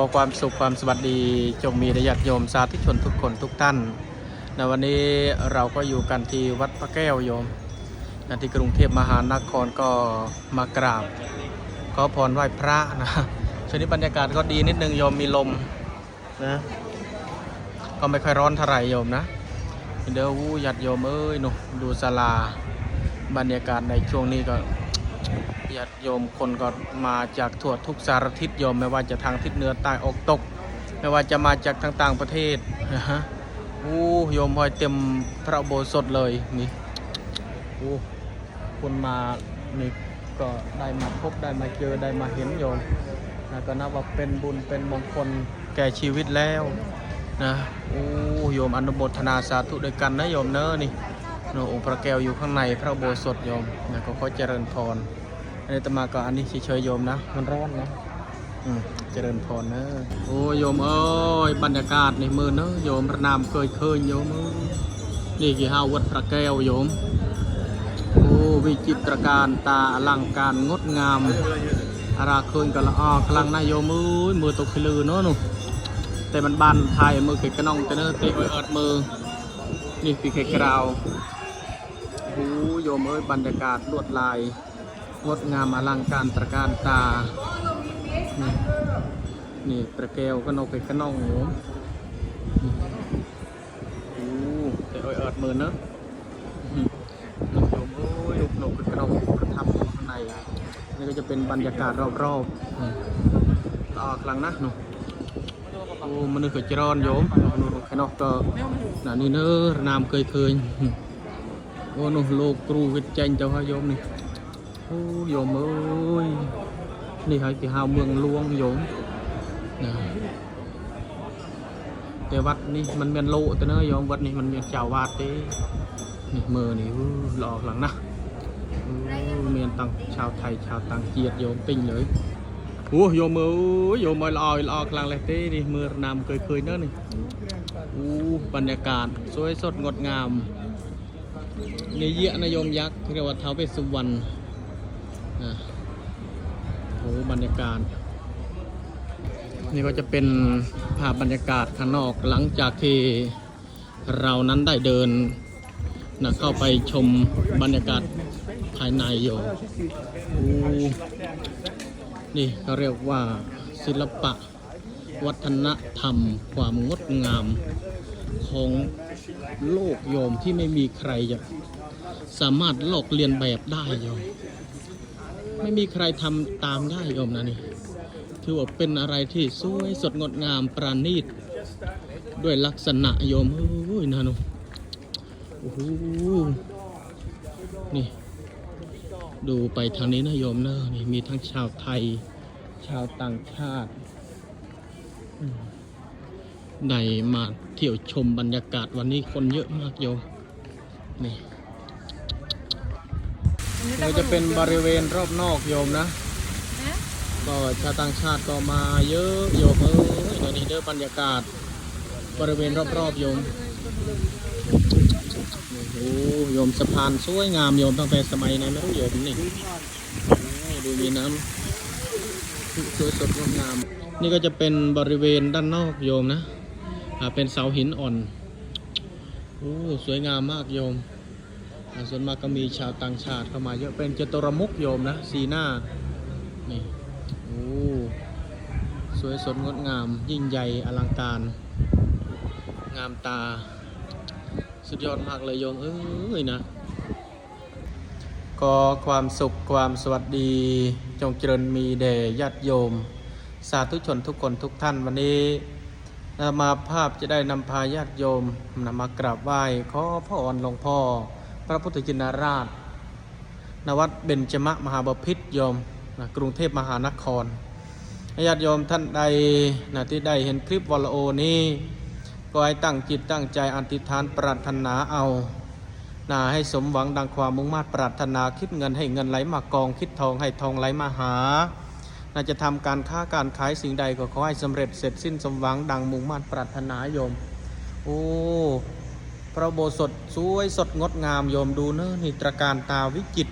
อความสุขความสวัสดีจงมีแด่ญาติโยมสาธุชนทุกคนทุกท่านในวันนี้เราก็อยู่กันที่วัดพระแก้วโยมนที่กรุงเทพมหานครก็มากราบขอพรไหว้พระนะช่วงนี้บรรยากาศก็ดีนิดนึงโยมมีลมนะก็ไม่ค่อยร้อนเท่าไหร่โยมนะเดี๋ยววูญาติโยมเอ้ยหนูดูศาลาบรรยากาศในช่วงนี้ก็ ญาติโยมคนก็มาจากทั่วทุกสารทิศโยม ไม่ว่าจะทางทิศเหนือใต้ออกตก ไม่ว่าจะมาจากทางต่างประเทศนะฮะอู้โยมหอยเต็มพระโบสถเลยนี่อู้คนมานี่ก็ได้มาพบได้มาเจอได้มาเห็นโยมนะก็นับว่าเป็นบุญเป็นมงคลแก่ชีวิตแล้วนะอู้โยมอนุโมทนาสาธุด้วยกันนะโยมเนอะนี่โนองค์พระแก้วอยู่ข้างในพระโบสถโยมนะก็ขอเจริญพร อันนี้ตมาก็อันนี้เฉยๆโยมนะ มันร้อนนะอืมเจริญพรนะโอ้โยมเอ้ยบรรยากาศในมือเนอะโยมระนามเคยเคยโยมนี่กี่ห้าวัดพระแก้วโยมโอ้วิจิตรการตาอลังการงดงามอาราเคยกันละอ้อคลังนะโยมเอ้ยมือตกพิลือเนาะหนูแต่มันบานไทยมือเขกกระนองแต่เนอะเตะไว้เอิดมือนี่ปีเขกกราวโอ้โยมเอ้ยบรรยากาศลวดลาย งดงามอลังการตระการตา นี่นี่ตะแก้วก็นกไปขนองหนูนี่โอ้แต่อ้อยเอิดมือเนอะอืมนกโยมโอ้ยนกนกกระนองประทับอยู่ข้างในนี่ก็จะเป็นบรรยากาศรอบๆต่อกลางนะหนูโอ้มันนึกจะร้อนโยมนูนแค่นอกก็น่ะนี่เนอะนามเคยเคยอืมโอ้นูโลกครูวิจัยเจ้าค่ะโยมนี่ โอ้โยมเอ้ย นี่ให้กี่หาวเมืองหลวงโยมนะแต่วัดนี่มันเป็นโลแต่เนอะโยมวัดนี่มันเป็นเจ้าวาดเด้นี่มือนี่หลอกหลังนะเมียนตังชาวไทยชาวต่างเจียดโยมปิ้งเลยโอ้โยมเอ้ยโยมเอ้ยลอยลอกลางเลยเต้นี่มือนำเคยเคยๆเนอะนี่อู้บรรยากาศสวยสดงดงามในี่เยอะนะโยมยักษ์เรียกว่าท้าเวสสุวรรณ อะโอ้บรรยากาศ นี่ก็จะเป็นภาพบรรยากาศข้างนอกหลังจากที่เรานั้นได้เดินนะเข้าไปชมบรรยากาศภายในอยู่อนี่เขาเรียกว่าศิลปะ วัฒนธรรม ความงดงามของโลกโยมที่ไม่มีใครจะสามารถลอกเลียนแบบได้โยม ไม่มีใครทำตามได้โยมนะนี่ถือว่าเป็นอะไรที่สวยสดงดงามประณีต ด้วยลักษณะโยมเอ้ยนะหนูโอ้โหนี่ ดูไปทางนี้นะโยมเนอะนี่มีทั้งชาวไทย ชาวต่างชาติอืมได้มาเที่ยวชมบรรยากาศวันนี้คนเยอะมากโยมนี่ ก็จะเป็นบริเวณรอบนอกโยมนะ ก็ชาวต่างชาติก็มาเยอะโยมเอ้ยตอนนี้เด้อบรรยากาศ บริเวณรอบๆโยมโอ้โหโยมสะพานสวยงามโยมตั้งแต่สมัยไหนไม่รู้โยมนี่โอ้ดูมีน้ำสวยสดงดงาม นี่ก็จะเป็นบริเวณด้านนอกโยมนะอ่าเป็นเสาหินอ่อนโอ้สวยงามมากโยมอ่า ส่วนมากก็มีชาวต่างชาติเข้ามาเยอะเป็นจตุรมุกโยมนะสีหน้านี่โอ้สวยสดงดงาม ยิ่งใหญ่อลังการ งามตา สุดยอดมากเลยโยมเอ้ยนะก็ความสุขความสวัสดี จงเจริญมีแด่ญาติโยม สาธุชนทุกคนทุกท่านวันนี้นำมาภาพจะได้นำพาญาติโยมนำมากราบไหว้ขอพระอ่อนหลวงพ่อ พระพุทธจินราชนวัดเบญจมะมหาบพิตรยมนะกรุงเทพมหานครญาติโยมท่านใดนะที่ได้เห็นคลิปวอลโอนี้ก็ให้ตั้งจิตตั้งใจอธิษฐานปรารถนาเอานะให้สมหวังดังความมุ่งมา่ปรารถนาคิดเงินให้เงินไหลมากองคิดทองให้ทองไหลมาหาน่าจะทำการค้าการขายสิ่งใดก็ขอให้สำเร็จเสร็จสิ้นสมหวังดังมุ่งมา่ปรารถนาโยม โอ้ พระโบสถสวยสดงดงามโยมดูเนอะนี่ตระการตาวิจิต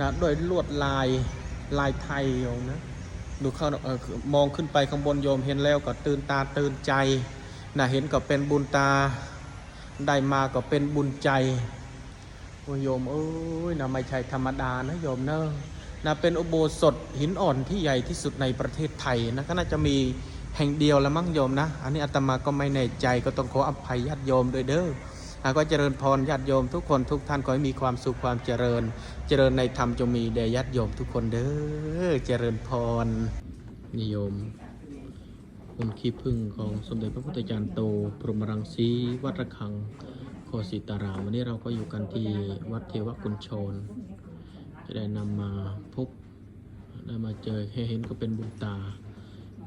นะด้วยลวดลายลายไทยโยมนะดูเข้าเออมองขึ้นไปข้างบนโยมเห็นแล้วก็ตื่นตาตื่นใจนะเห็นก็เป็นบุญตาได้มาก็เป็นบุญใจโอ้ยโยมเอ้ยนะไม่ใช่ธรรมดานะโยมเนอะนะเป็นอุโบสถหินอ่อนที่ใหญ่ที่สุดในประเทศไทยนะก็น่าจะมี แห่งเดียวแล้วมั้งโยมนะ อันนี้อาตมาก็ไม่แน่ใจก็ต้องขออภัยญาติโยมด้วยเด้ออะก็เจริญพรญาติโยมทุกคนทุกท่านขอให้มีความสุขความเจริญ เจริญในธรรมจงมีแด่ญาติโยมทุกคนเด้อเจริญพรนิยมองค์ขี้พึ่งของสมเด็จพระพุทธจารย์โตพรหมรังสีวัดระฆังโคสิตารามวันนี้เราก็อยู่กันที่วัดเทวกุญชรจะได้นำมาพบได้มาเจอแค่เห็นก็เป็นบุญตา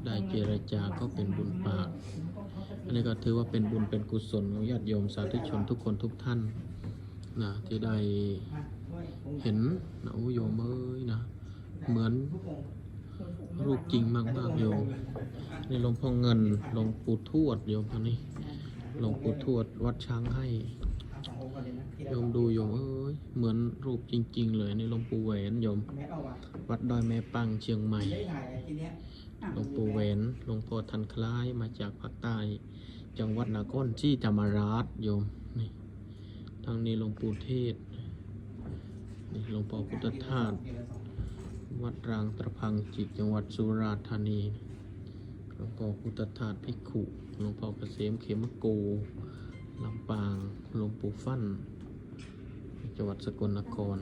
ได้เจรจาก็เป็นบุญปากอันนี้ก็ถือว่าเป็นบุญเป็นกุศลของญาติโยมสาธุชนทุกคนทุกท่านนะที่ได้เห็นนะโอ้โยมเอ้ยนะเหมือนรูปจริงมากๆโยมนี่หลวงพ่อเงินหลวงปู่ทวดโยมท่านนี้หลวงปู่ทวดวัดช้างให้โยมดูโยมเอ้ยเหมือนรูปจริง ๆ เลยในหลวงปู่แหวนโยม วัดดอยแม่ปังเชียงใหม่ หลวงปู่แหวนหลวงพ่อทันคล้ายมาจากภาคใต้ จังหวัดนครศรีธรรมราชโยมนี่ทางนี้หลวงปู่เทศนี่หลวงพ่อพุทธทาสวัดรางตะพังจิตจังหวัดสุราษฎร์ธานีหลวงพ่อพุทธทาสพิกขุหลวงพ่อเกษมเขมโกลำปางหลวงปู่ฟั่นจังหวัดสกลนคร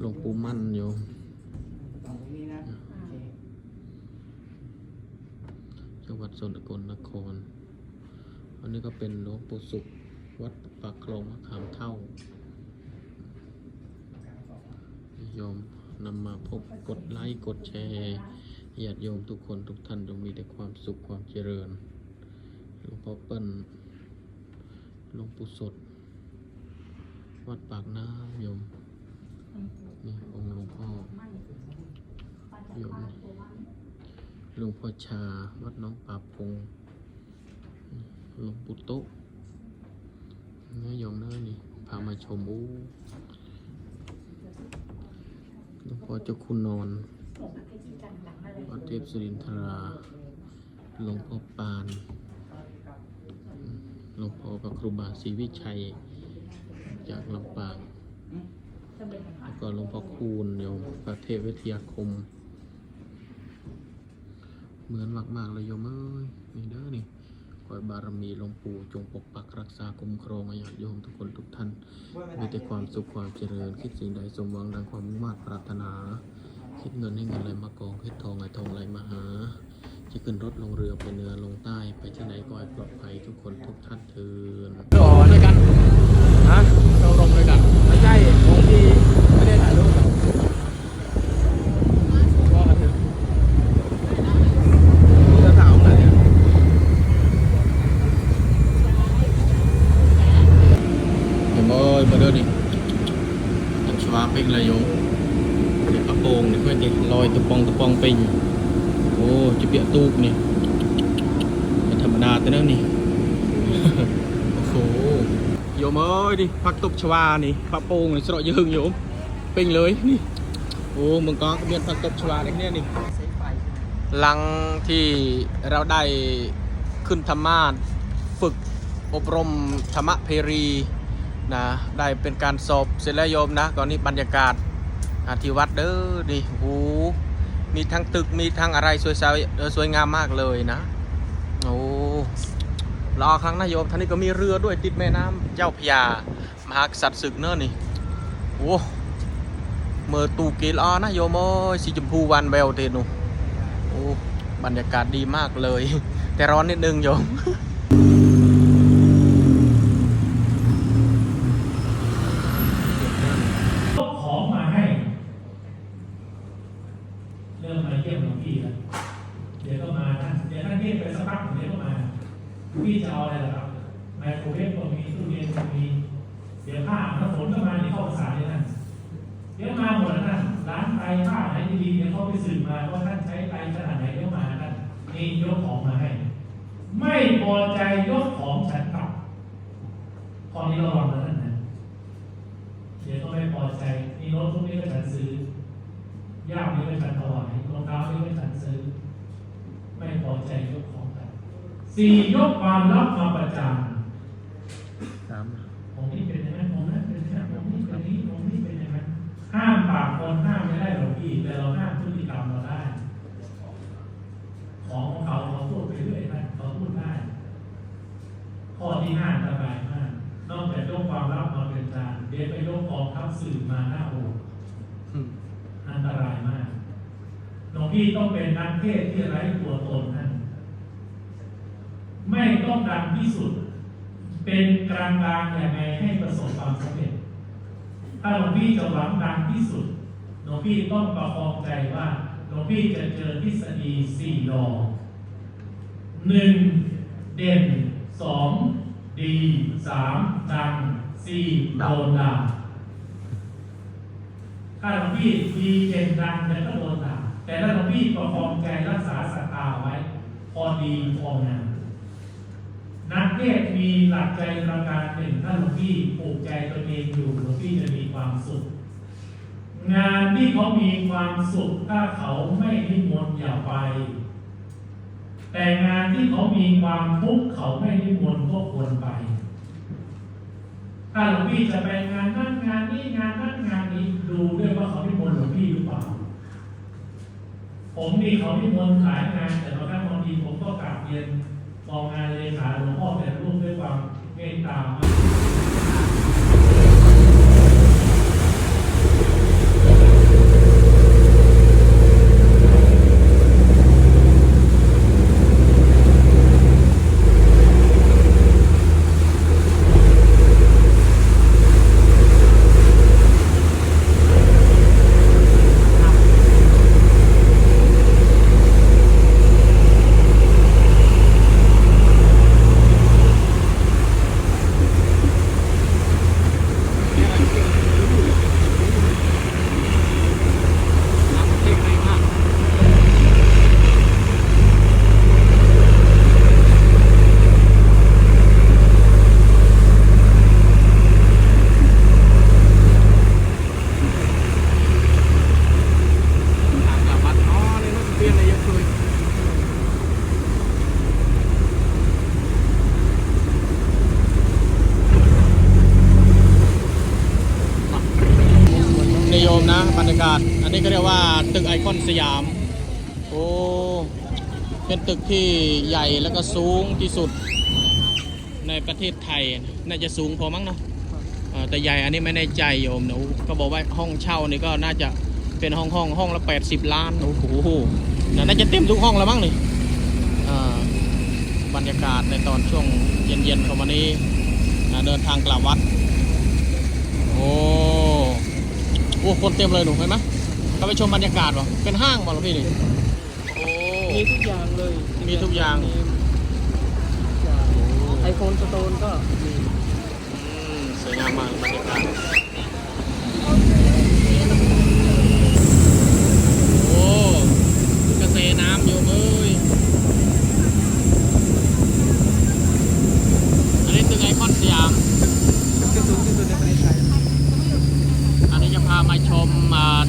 หลวงปู่มั่นโยม จังหวัดสกลนคร อันนี้ก็เป็นหลวงปู่สุข วัดปากคลองมะขามเท่าโยมนำมาพบกดไลค์กดแชร์ญาติโยมทุกคนทุกท่านจงมีแต่ความสุขความเจริญ หลวงพ่อเปิ้ลหลวงปู่สด วัดปากน้ำโยม นี่องค์หลวงพ่อโยม หลวงพ่อชา วัดน้องป่าพงหลวงปู่โต๊ะน้อยองเนื้อนี่ พามาชมอู้หลวงพ่อเจ้าคุณนอน วัดเทพสุรินทรา หลวงพ่อปาน หลวงพ่อพระครูบาศรีวิชัย จากลำปาง แล้วก็หลวงพ่อคูณโยมพระเทพวิทยาคม เหมือนมากๆเลยโยมเอ้ยนี่เด้อนี่ขอให้บารมีหลวงปู่จงปกปักรักษาคุ้มครองให้ญาติโยมทุกคนทุกท่าน มีแต่ความสุขความเจริญ คิดสิ่งใดสมหวังดังความมุ่งมั่นปรารถนา คิดเงินให้เงินไหลมากองคิดทองให้ทองไหลมาหา จะขึ้นรถลงเรือไปเหนือลงใต้ไปที่ไหนก็ให้ปลอดภัยทุกคนทุกท่านเถิดรอด้วยกันฮะเราลงด้วยกัน ไม่ใช่ของที่ไม่ได้ถ่ายรูปก็ถึง จะถามไหนอะเดี๋ยวมามาเดินดิอันชวาปิ้งเลยโยมเดี๋ยวกระโปรงนี่เพื่อนดิลอยตะปองตะปองปิ้งโอ้จะเปียตูกนี่เป็นธรรมดาแต่เนั่นนี่ โอ้โหโยมเอ้ยดิผักตบ ชวานี่ปะโปงนี่สระยืงโยมปิ้งเลยนี่โอ้มึงก็เมียนผักตบชวาเด็กเนี่ยนี่หลังที่เราได้ขึ้นธรรมาฝึกอบรมธรรมะเพรีนะได้เป็นการสอบเสร็จแล้วโยมนะก่อนนี้บรรยากาศอาที่วัดเด้อนี่โหมีทั้งตึกมีทั้งอะไรสวยสวยสวยงามมากเลยนะโอ้รอครั้งนะโยมท่านนี้ก็มีเรือด้วยติดแม่น้ำเจ้าพยา มหากษัตริย์ศึกเนอะนี่โอ้เมื่อตูเกลอนะโยมโอ้ยสีชมพูวันแววเทนูโอ้บรรยากาศดีมากเลย แต่ร้อนนิดนึงโยมยกของมาให้ เริ่มมาเยี่ยมหลวงพี่แล้วเดี๋ยวก็มาท่านเดี๋ยวท่านเรียกไปสักพักเดี๋ยวก็มาพี่จะเอาอะไรล่ะครับไมโครเวฟก็มีตู้เย็นก็มี เดี๋ยวผ้าถ้าฝนก็มาเดี๋ยวเข้าภาษาเลยท่านเดี๋ยวมาหมดแล้วท่านร้านไตรผ้าไหนดีๆเดี๋ยวเขาไปสืบมาว่าท่านใช้ไตรขนาดไหนเดี๋ยวมาท่านนี่ยกของมาให้ ไม่พอใจยกของฉันกลับข้อนี้ระวังนะท่านนะเดี๋ยวก็ไม่พอใจมีรถพวกนี้ก็ฉันซื้อย่ามนี้ก็ฉันถวายรองเท้านี่ไม่ทันซื้อ ไม่พอใจยกของกันสี่ยกความลับมาประจานสามผมนี่เป็นอย่างนั้นผมนั้น ห้ามปากคนห้ามไม่ได้หรอกพี่แต่เราห้ามพฤติกรรมเราได้ ของของเขาเขาพูดไปเรื่อยนะเขาพูดได้ข้อที่ห้าอันตรายมาก นอกจากยกความลับมาเป็นจานเดี๋ยวไปยกกองทัพสื่อมาหน้าโอกอันตรายมากหลวงพี่ต้องเป็นนักเทศที่ไร้ตัวตนท่านไม่ต้องดังที่สุด เป็นกลางกลางๆอย่างไรให้ประสบความสำเร็จ ถ้าหลวงพี่จะหวังดังที่สุดหลวงพี่ต้องประคองใจว่าหลวงพี่จะเจอทฤษฎีสี่ดอหนึ่งเด่นสองดีสามดังสี่โดนด่าถ้าหลวงพี่ดีเด่นดังแต่ก็โดนด่าแต่ถ้าหลวงพี่ประคองใจรักษาศรัทธาไว้ พอดีพองาม นักเทศมีหลักใจประการหนึ่งถ้าหลวงพี่ปลูกใจตัวเองอยู่หลวงพี่จะมีความสุข งานที่เขามีความสุขถ้าเขาไม่นิมนต์อย่าไป แต่งานที่เขามีความทุกข์เขาไม่นิมนต์ก็ควรไป ถ้าหลวงพี่จะไปงานนั่นงานนี้งานนั่นงานนี้ดูด้วยว่าเขานิมนต์หลวงพี่หรือเปล่า ผมมีเขานิมนต์ขายงานแต่บางครั้งบางทีผมก็กราบเรียน มองงานเลขาหลวงพ่อแต่ละรูปด้วยความเมตตามาก ทางกลับวัดอ๋อนี่นักเรียนอะไรเยอะเลยนิยมนะบรรยากาศ อันนี้ก็เรียกว่าตึก ไอคอนสยาม โอ้ เป็นตึกที่ใหญ่แล้วก็สูงที่สุดในประเทศไทย น่าจะสูงพอมั้งเนาะแต่ใหญ่อันนี้ไม่แน่ใจโยมหนะโอ้ก็บอกว่าห้องเช่านี่ก็น่าจะเป็นห้องห้องห้องละ 80 ล้านโอ้โหน่าจะเต็มทุกห้องแล้วมั้งนี่บรรยากาศในตอนช่วงเย็นๆของวันนี้เดินทางกลับวัด โอ้โอ้คนเต็มเลยหนูเห็นไหม ก็ไปชมบรรยากาศวะเป็นห้างบ่หรอพี่นี่โอ้มีทุกอย่างเลยมีทุกอย่างไอโฟนสโตนก็มีอืมสวยงามมากบรรยากาศโอ้กระเสน้ำอยู่เอ้ยอันนี้ตึกไอคอนสยามที่สูงที่สุดในประเทศไทยอันนี้ จะพามาชม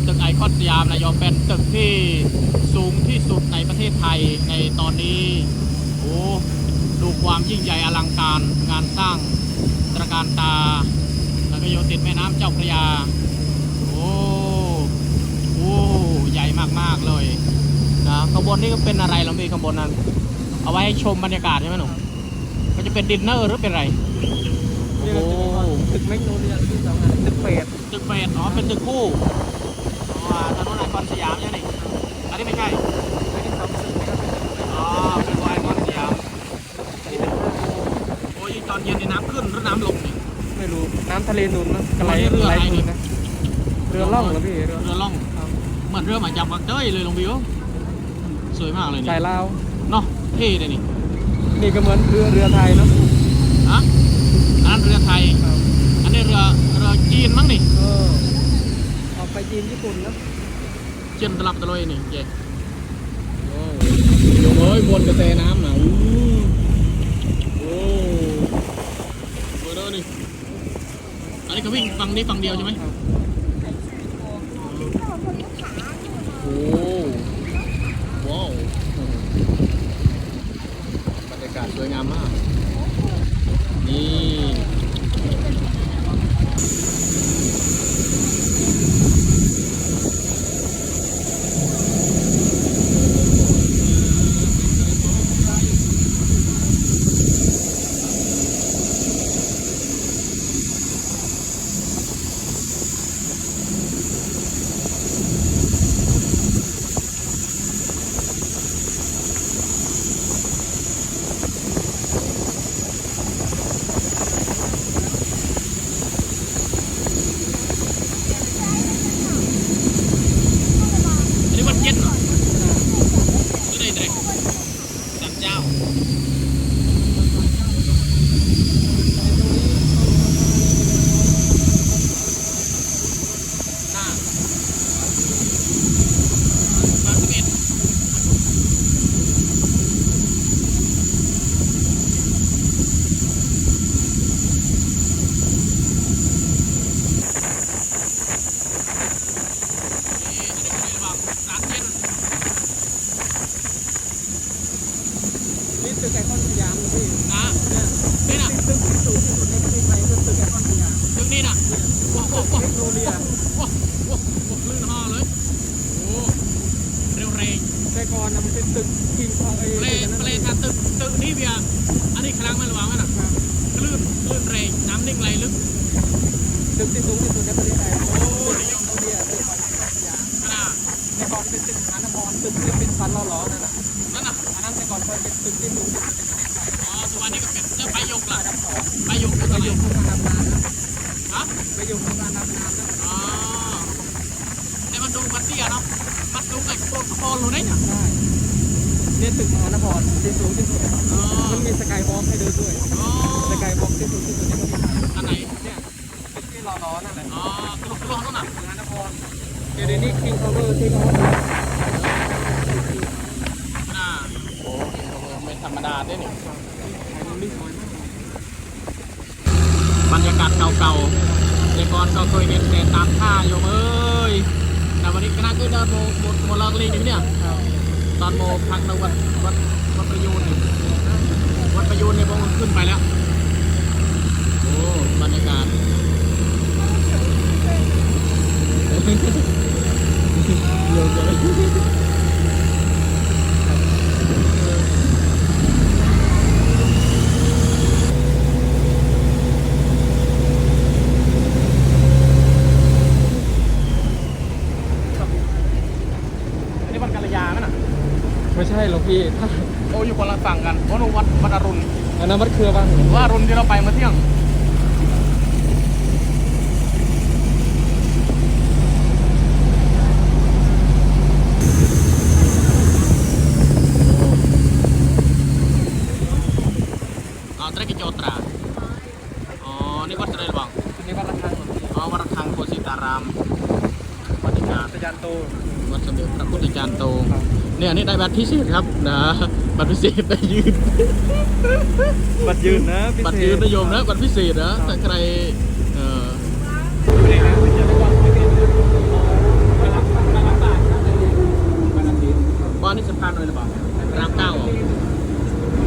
ตึกไอคอนสยามนะโยมเป็นตึกที่สูงที่สุดในประเทศไทยในตอนนี้โอ้ดูความยิ่งใหญ่อลังการงานสร้างตระการตาแล้วก็อยู่ติดแม่น้ำเจ้าพระยาโอ้โอ้ใหญ่มากๆเลยนะข้างบนนี่ก็เป็นอะไรลองพี่ข้างบนนั้น เอาไว้ให้ชมบรรยากาศใช่ไหมหนูก็จะเป็นดินเนอร์หรือเป็นอะไรโอ้ ตึกแมกโนเลียที่สองอันตึกเฟดตึกเฟสอ๋อเป็นตึกคู่อ๋อถนนไอคอนสยามใช่ไหมนี่อันนี้ไม่ใช่อันนี้สองตึกนะครับอ๋อเป็นไอคอนสยามอันนี้เป็นห้างโอ้ยตอนเย็นในน้ำขึ้นหรือน้ำลงเนี่ยไม่รู้น้ำทะเลหนุนนะกระไรอันนี้เรืออะไรไหลหนุนี่นนะเรือล่องเหรอพี่เรือเรือล่องครับเหมือนเรือหมายจับบักเต้ยเลยลงวิวสวยมากเลยสานี่ยลาวเนาะเท่เลยนี่นี่ก็เหมือนเรือเรือไทยเนาะฮะ จีนญี่ปุ่นเนาะเจียนตลับตะลอยนี่เจ๊โอ้ยงเอ้ยบนกระแสน้ำนะอ้โอ้เบอร์เดอร์นี่อันนี้เขาวิ่งฝั่งนี้ฝั่งเดียวใช่ไหมโอ้ว้าวบรรยากาศสวยงามมากนี่ อ๋อสุวรรณนี่ก็เป็นเจ้าใบยกล่ะอันดับสองใบยกไปใบอยู่กโครงการดำน้ำนะฮะไปอยู่โครงการดำน้ำนะอ๋อแต่มันดูมันเตี้ยเนาะมันดูไอ้โคตรโคตรเลยเนี่ยได้เนี่ยตึกมหานครที่สูงที่สุดอ๋อมันมีสกายวอล์กให้ดินด้วยอ๋อสกายวอล์กที่สูงที่สุดในประเทศไทยอันไหนเนี่ยที่ล้อๆนั่นแหละอ๋อกระโดดกระโดดนั่นน่ะมหานครเดี๋ยวนี้คิงพาวเวอร์ที่เขาอ่าโอ้ไม่ ธรรมดาด้วยนี่ถ่ายรูปนี่สวยมากบรรยากาศเก่าๆแต่ก่อนก็เคยเห็นแต่ตามท่าโยมเอ้ย แต่วันนี้คณะก็เดินโมโมโมลากลีนี่เนี่ยครับตอนโมพักในวัดวัดวัดประยูนนี่วัดประยูนเนี่ยพอขึ้นไปแล้ว โอ้บรรยากาศเยอะเลยอันนี้วัดกัลยาไหมน่ะ ไม่ใช่ หรอกพี่ถ้าโอ้อยู่คนละฝั่งกันโอ้หนูวัดวัดอรุณอันนั้นมันเครือบ้างว่าอรุณที่เราไปเมื่อเที่ยงอ๋อตระกิโจตราอ๋อนี่วัดอะไรบ้างอันนี้วัดระฆังของพี่อ๋อวัดระฆังโคสิตารามบรรยากาศสยานโตวัดสมเด็จพระพุทธจารย์โต เนี่ยอันนี่ได้บัตรพิเศษครับนะบัตรพิเศษได้ยืน บัตรยืนนะพิเศษบัตรยืนนิยมนะบัตรพิเศษนะถ้าใครเอ่อ ไม่ได้นะไม่ใช่ว่าไม่ได้มารับมารับบาทนะวันอาทิตย์ บ้านนี่สะพานอะไรหรือเปล่ารามเก้าเหรอ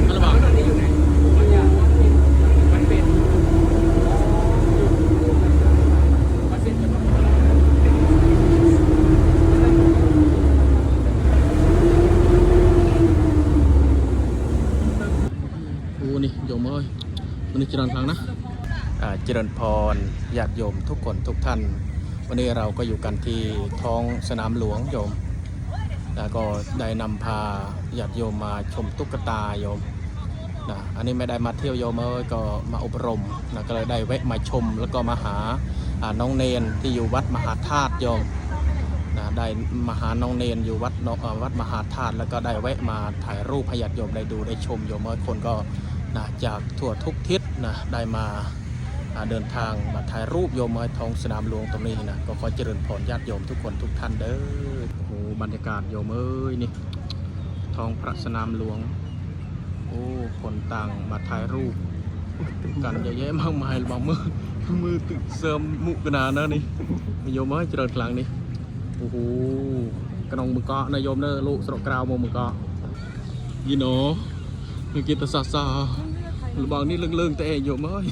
อะไรเปล่า วันนี้อยู่ไหนวันยาวันเป็นวันเป็นจะมา โอ้นี่โยมเอ้ยวั นี้เจริญพังนะเจริญพรญาติโยมทุกคนทุกท่าน วันนี้เราก็อยู่กันที่ท้องสนามหลวงโยม แล้วก็ได้นำพาญาติโยมมาชมตุ๊กตาโยมนะอันนี้ไม่ได้มาเที่ยวโยมเอ้ยก็มาอบรมนะก็เลยได้แวะมาชมแล้วก็มาหาน้องเนนที่อยู่วัดมหาธาตุโยมนะได้มาหาน้องเนนอยู่วัดวัดมหาธาตุแล้วก็ได้แวะมาถ่ายรูปให้ญาติโยมได้ดูได้ชมโยมเอ้ยคนก็ นะจากทั่วทุกทิศนะได้มาเดินทางมาถ่ายรูปโยมเอ้ทองสนามหลวงตรงนี้นะก็ขอเจริญพรญาติโยมทุกคนทุกท่านเด้อโอ้โหบรรยากาศโยมเอ้ยนี่ทองพระสนามหลวง โอ้คนต่างมาถ่ายรูปกันเยอะแยะมากมายบางมือมือตึกเสริมมุกนานะนี่มีโยมมาให้เจริญครั้งนี้โอ้โหกระนองมือเกาะนายโยมเนอะลูกสระกราวโมมือเกาะยีโนมี นแต่ซาซาหรือบางนี่เรื่องๆแต่อยู่มั้ย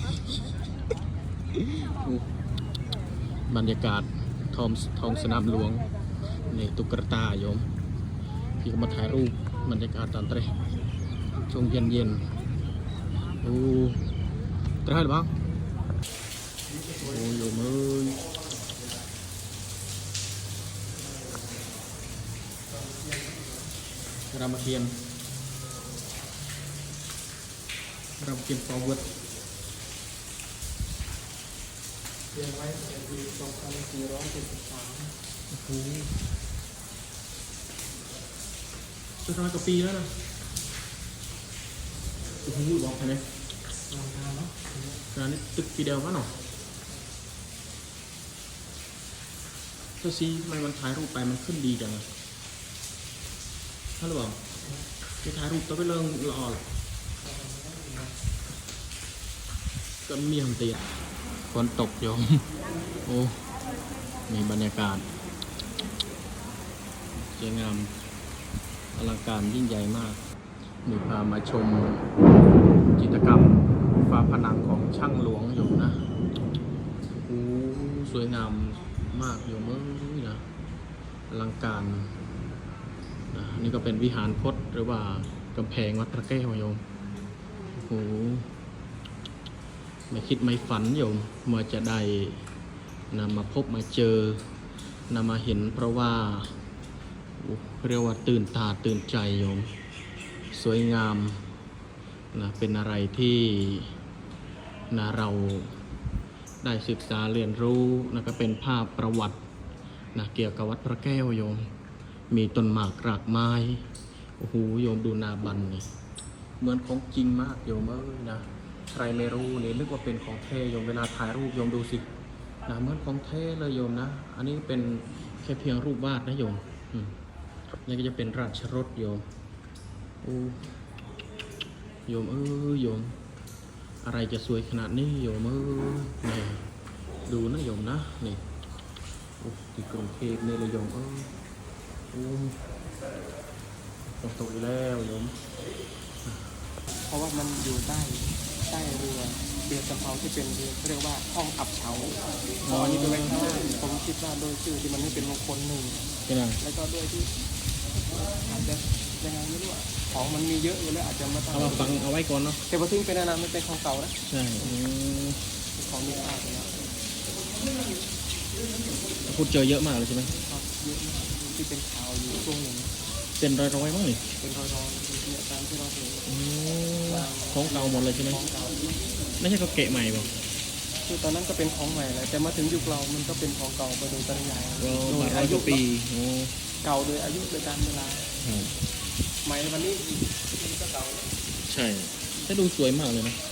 อู้บรรยากาศท้องท้องสนามหลวงนี่ตุกตาโยม พี่ก็มาถ่ายรูปบรรยากาศตอนเตะช่วงเย็นเย็นๆโอ้ตระหรือบ้าง เอ้ยรามเกียรติ์รามเกียรติ์ forward เรียนไว้ตั้งแต่ปี2473โอ้โหจะทำกว่าปีแล้วนะโอ้โหบอกไปเลยลองทานเนาะร้านนี้ตึกปีเดียววะเนาะเจ้าซีทำไมมันถ่ายรูปไปมันขึ้นดีจังอะฮัลโหลบอกจะถ่ายรูปตัวไปเรื่องรอหรอ ก็มีคำเตียฝนตกโยมโอ้มีบรรยากาศสวยงามอลังการยิ่งใหญ่มากมีพามาชมจิตรกรรมฝาผนังของช่างหลวงอยู่นะโอ้สวยงามมากอยู่เมื่อนะอลังการนะนี่ก็เป็นวิหารคดหรือว่ากำแพงวัดพระแก้วโยมโอ้ ไม่คิดไม่ฝันโยมว่าจะได้นำมาพบมาเจอนำมาเห็นเพราะว่าเรียกว่าตื่นตาตื่นใจโยม สวยงามนะเป็นอะไรที่นะเราได้ศึกษาเรียนรู้นะก็เป็นภาพประวัตินะเกี่ยวกับวัดพระแก้วโยม มีต้นหมากรากไม้โอ้โหโยมดูนาบันนี่เหมือนของจริงมากโยมเอ้ยนะ ใครไม่รู้นี่นึกว่าเป็นของแท้โยมเวลาถ่ายรูปโยมดูสินะเหมือนของแท้เลยโยมนะ อันนี้เป็นแค่เพียงรูปวาดนะโยมนี่ก็จะเป็นราชรถโยมโอ้โยมเอ้ยโยม อะไรจะสวยขนาดนี้โยมเอ้ยนี่ดูนะโยมนะนี่โอ้ที่กรุงเทพนี่เลยโยมเอ้ยโอ้ตกตกอีกแล้วโยมเพราะว่ามันอยู่ใต้ ใต้เรือเรือสำเภาที่เป็นเรือเขาเรียกว่าห้องอับเฉาพออันนี้เป็นไว้ข้างล่างผมคิดว่าโดยชื่อที่มันไม่เป็นมงคลหนึ่งเป็นไงแล้วก็ด้วยที่อาจจะยังไงไม่รู้อะของมันมีเยอะอยู่แล้วอาจจะมาตั้งเอามาฟังเอาไว้ก่อนเนาะแต่พอทิ้งไปนานๆมันเป็นของเก่านะใช่อืมเป็นของมีค่าไปแล้วพูดเจอเยอะมากเลยใช่ไหมครับเยอะมากที่เป็นข่าวอยู่ช่วงหนึ่งเป็นร้อยๆมั้งนี่เป็นรอยๆเนี่ยตามที่เราเห็น อืม ของเก่าหมดเลยใช่ไหมของเก่าไม่ใช่ก็เกะใหม่ป่ะคือตอนนั้นก็เป็นของใหม่แหละแต่มาถึงยุคเรามันก็เป็นของเก่าไปโดยปริยายเราโดมายร้ออายกยุว่าปีโอ้เก่าโดยอายุโดยการเวลาครับใหม่วันนี้อีกนี่ก็เก่าแล้วใช่ถ้าดูสวยมากเลยนะค